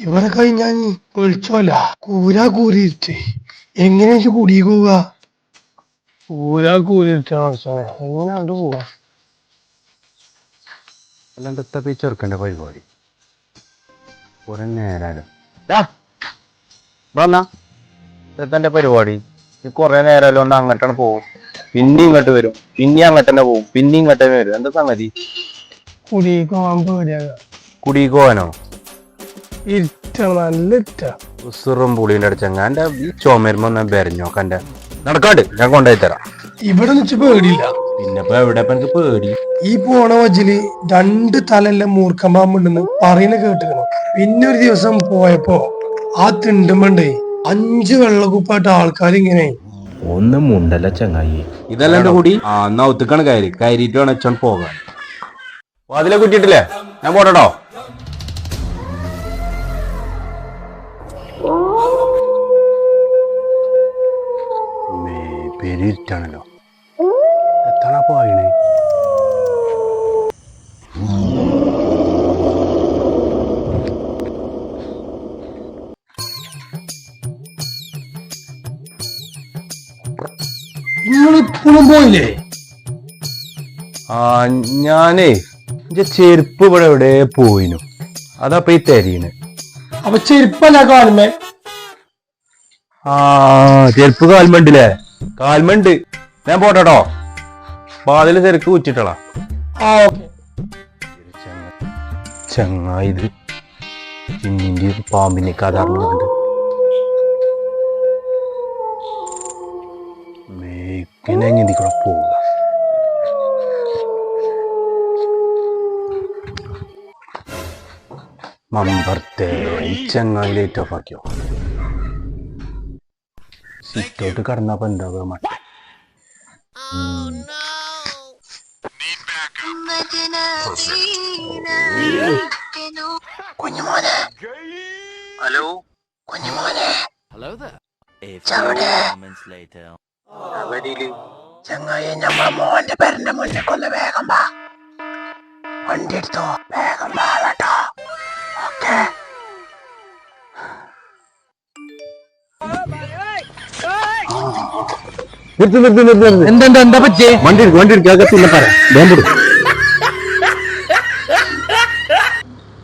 ഇവിടെ ഞാൻ വിളിച്ചോല. കൂരാ കൂരിട്ട് എങ്ങനെ കുടി പോവുക കൂരാ കൂരിട്ടാണ് എങ്ങനെയാണ്ട് പോവാ? അല്ലാണ്ട് ഈ ചെറുക്കന്റെ പരിപാടി. കുറെ നേരം ഇതെന്റെ പരിപാടി? ഈ കൊറേ നേരമല്ലോ ഒന്ന് അങ്ങോട്ടാണ് പോവും. പിന്നെ ഇങ്ങോട്ട് വരും. പിന്നെ അങ്ങോട്ട് തന്നെ പോവും. പിന്നെ ഇങ്ങോട്ട് തന്നെ വരും. എന്താ സംഗതി? കുടിക്ക് പോകാൻ പേടിയാക കുടിക്ക് പോകാനോ ഇരുട്ടാണ് നല്ല ഇരുട്ടാ ഉസുറും പുളിയുടെ അടിച്ചങ്ങ എന്റെ ഈ ചുമരുമ്പോ ഒന്ന് ബെരഞ്ഞോക്ക എന്റെ നടക്കാണ്ട് ഞാൻ കൊണ്ടുപോയി തരാം. ഇവിടെ വെച്ച് പേടിയില്ല. പിന്നെ ഇപ്പൊ എവിടെ ഇപ്പൊ എനിക്ക് പേടി. ഈ പോണ വജിൽ രണ്ട് തലല്ല മൂർഖമ്പാമ്പുണ്ടെന്ന് പറയുന്ന കേട്ടിരുന്നു പിന്നെ ഒരു ദിവസം പോയപ്പോ ആ തിണ്ടുമ്പണ്ടേ അഞ്ച് വെള്ളക്കുപ്പായിട്ട് ആൾക്കാർ ഇങ്ങനെ ഒന്ന് മുണ്ടല്ല ചങ്ങായി. ഇതല്ല എന്റെ കൂടി? ആ എന്നാ ഒത്തുക്കാണ് കയറി. കയറിയിട്ട് വേണം അച്ഛൻ പോകാൻ. അതിലെ കുറ്റിട്ടില്ലേ ഞാൻ പോട്ടോ എത്താണ് ആയിണേ നിങ്ങൾ പോയില്ലേ? ആ ഞാനേ എന്റെ ചെരുപ്പ് ഇവിടെ എവിടെ പോയിനു. അതപ്പൊ ഈ തെരീന് അപ്പൊ ചെരുപ്പല്ല കാണുമ്പേ ആ ചെരുപ്പ് കാൽമണ്ടില്ലേ കാൽമണ്ട്. ഞാൻ പോട്ടോ വാതിൽ തിരക്ക് കുറ്റിട്ടളാ ആ ഓക്കെ. ചങ്ങായി ഇത് ചിന്നിന്റെ പാമ്പിനെ കഥ അറിഞ്ഞിട്ടുണ്ട്. മേക്കിനെ കൂടെ പോവുക. ചങ്ങായി ലേറ്റ് ഓഫ് ആക്കിയോ സിറ്റോട്ട് കടന്നപ്പോ എന്താ മട്ട hello? Hello there. A few moments later. അവരിൽ ചങ്ങായി നമ്മളെ മോന്റെ പേരന്റെ മുന്നേ കൊല്ല വേഗം വാ. വണ്ടി എടുത്തോ. വേഗം വാ. നിർത്തി നിർത്തി നിർത്തി എന്താ എന്താ പറ്റേ വണ്ടി എടുക്കും വണ്ടി എടുക്കുക പിന്നെ പറയാം വേമ്പടും